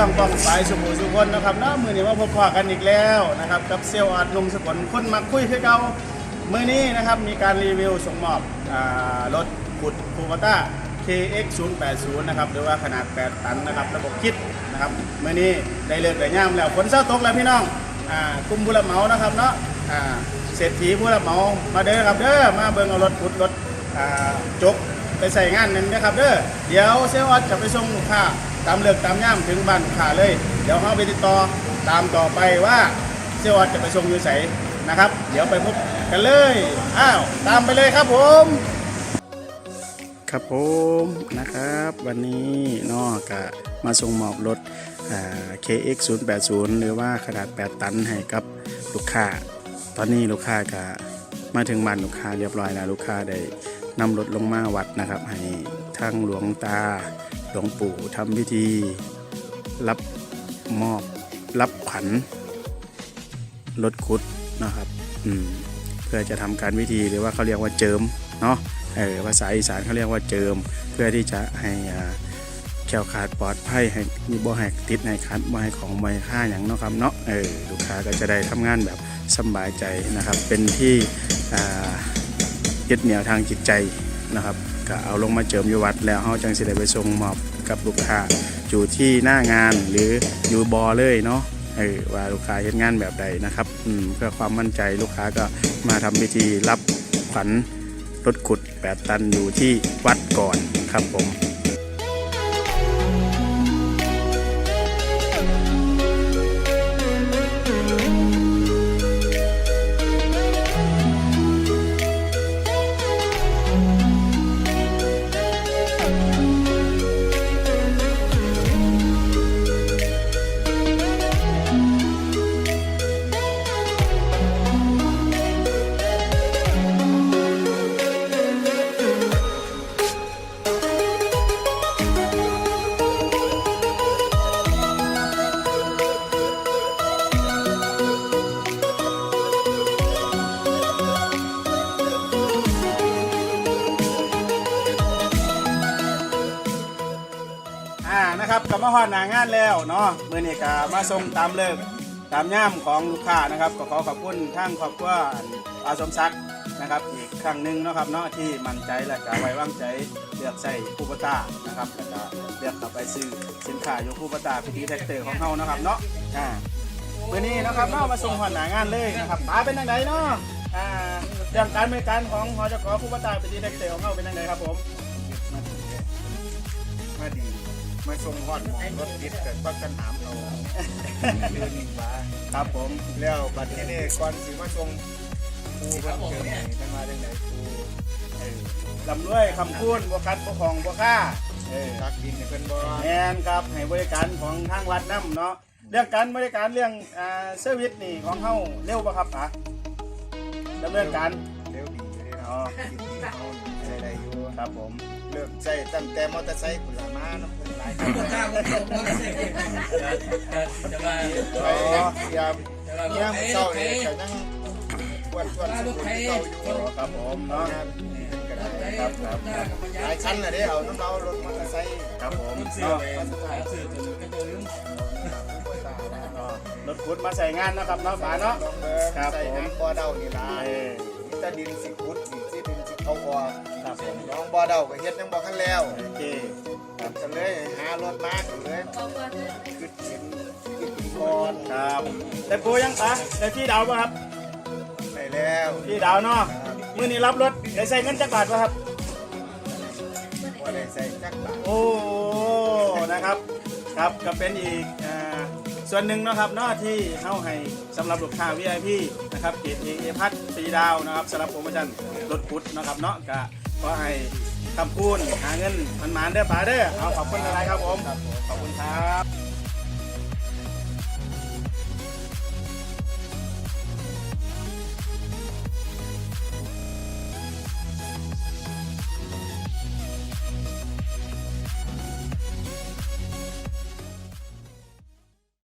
่องบ้องไฟสุขุสุคนนะครับเนาะมือนี้มาพบพอกันอีกแล้วนะครับกับเซลล์อาดลุงสกลคนมาคุยคือเก่ามือนี้นะครับมีการรีวิวส่งมอบรถขุดคูปต้า KX 0 8 0นะครับหรือว่าขนาด 8 ตันนะครับระบบคิดนะครับมือนี้ได้เลิกได้ย่ามแล้วฝนเศร้าตกแล้วพี่น้องอ่ากลุ่มผู้รับเหมานะครับเนาะอ่าเศรษฐีผู้รับเหมามาเด้อครับเด้อมาเบิ่งเอารถขุดรถอ่าจกไปใส่งานนั้นนะครับเด้อเดี๋ยวเซลล์ออดจะไปส่งลูกค้า ตามเลือกตามย่ามถึงบ้านลูกค้าเลย เดี๋ยวเขาไปติดต่อตามต่อไปว่าเซลล์ออดจะไปส่งอยู่ไสนะครับ เดี๋ยวไปพบกันเลยอ้าวตามไปเลยครับผม ครับผมนะครับวันนี้นอกะมาส่งมอบรถอ่า KX 0 8 0หรือว่าขนาด 8 ตันให้กับลูกค้า ตอนนี้ลูกค้าก็มาถึงบ้านลูกค้าเรียบร้อยแล้วลูกค้าได้นำรถลงมาวัดนะครับ ให้ทางหลวงตา หลวงปู่ทำพิธี รับมอบรับขวัญรถคุดนะครับอืมเพื่อจะทำการพิธีหรือว่าเขาเรียกว่าเจิมเนาะเออภาษาอีสานเขาเรียกว่าเจิม เพื่อที่จะให้แคล้วคลาดปลอดภัยให้มีบ่ให้ติดในคันบ่ให้ของบ่ค่าอย่างเนาะครับเนาะเออลูกค้าก็จะได้ทำงานแบบสบายใจนะครับ เป็นที่ยึดเหนี่ยวทางจิตใจนะครับ ก็เอาลงมาเจิมอยู่วัดแล้วเฮาจังสิได้ไปส่งมอบกับลูกค้าอยู่ที่หน้างานหรืออยู่บอเลยเนาะเออว่าลูกค้าเฮ็ดงานแบบใดนะครับอืมเพื่อความมั่นใจลูกค้าก็มาทำพิธีรับขวัญรถขุด 8 ตันอยู่ที่วัดก่อนครับผม อ่านะครับกลับมาฮอดหนางานแล้วเนาะมื่อนี้ก็มาส่งตามเลิกตามย่ามของลูกค้านะครับก็ขอขอบคุณทั้งครอบครัวอาสมศักดิ์นะครับอีกครั้งหนึ่งนะครับเนาะที่มั่นใจและก็ไว้วางใจเลือกใส่คูปตานะครับแล้วก็เลือกเข้าไปซื้อสินค้าอยู่คูปตาพิธีแท็กเตอร์ของเฮานะครับเนาะอ่ามื่อนี้นะครับเนาะมาส่งฮอดหนางานเลยนะครับป๋าเป็นจังไดเนาะอ่าเรื่องการบริการของหอจกคูปตาพิธีแท็กเตอร์ของเฮาเป็นจังไดครับผมมาดี มาส่งฮอดหมองรถติดเกิดปักกันหามเอาเดือนหนึ่งบาครับผมแล้วบัดนี้นี่ก่อนสิมาส่งครูเพิ่นเจอไหนท่านมาจังไดครูเออลำด้วยคำพูดบวกัดบวของบวค่าเออตักดินให้เพิ่นบ่แมนครับให้บริการของทางวัดน้ำเนาะเรื่องการบริการเรื่องอ่าเซอร์วิสนี่ของเฮาเร็วปะครับป๋าดำเนินการ อ๋อเนาะคิดดีเฮาใช้ได้อยู่ครับผม เลิกใช้ตั้งแต่มอเตอร์ไซค์พุ่นละมาเนาะเพิ่นหลายคันไปยามยามเช้านี่ก็ยังอ้วนๆสุดๆเก่าอยู่ครับผมเนาะครับครับหลายชั้นเลยเด้เอาน้ำเรารถมอเตอร์ไซค์ครับผมเนาะเนาะรถขุดมาใส่งานนะครับเนาะป๋าเนาะครับใส่น้ำบ่อเดานี่ล่ะ แต่ดินสิขุดนี่สิดินสิเขาออกครับผมน้องบ่อเดาก็เฮ็ดยังบ่คันแล้วโอเคก็เลยหารถมาก็เลยคือเห็นที่ปีก่อนครับได้ปูยังป๋าได้ที่ดาวป่ะครับไปแล้วที่ดาวเนาะมื้อนี้รับรถได้ใส่เงินจักบาทป่ะครับบ่ได้ใส่จักบาทโอ้นะครับ ครับก็เป็นอีกอ่า ส่วนหนึ่งนะครับเนาะที่เข้าให้สำหรับลูกค้า VIP นะครับเกรดเอเอพัทสีดาวนะครับสำหรับโปรโมชั่นรถพุทธนะครับเนาะก็ขอให้คำพูนหาเงินมันหมานเด้อป๋าเด้อเอาขอบคุณอะไรครับผมขอบคุณครับ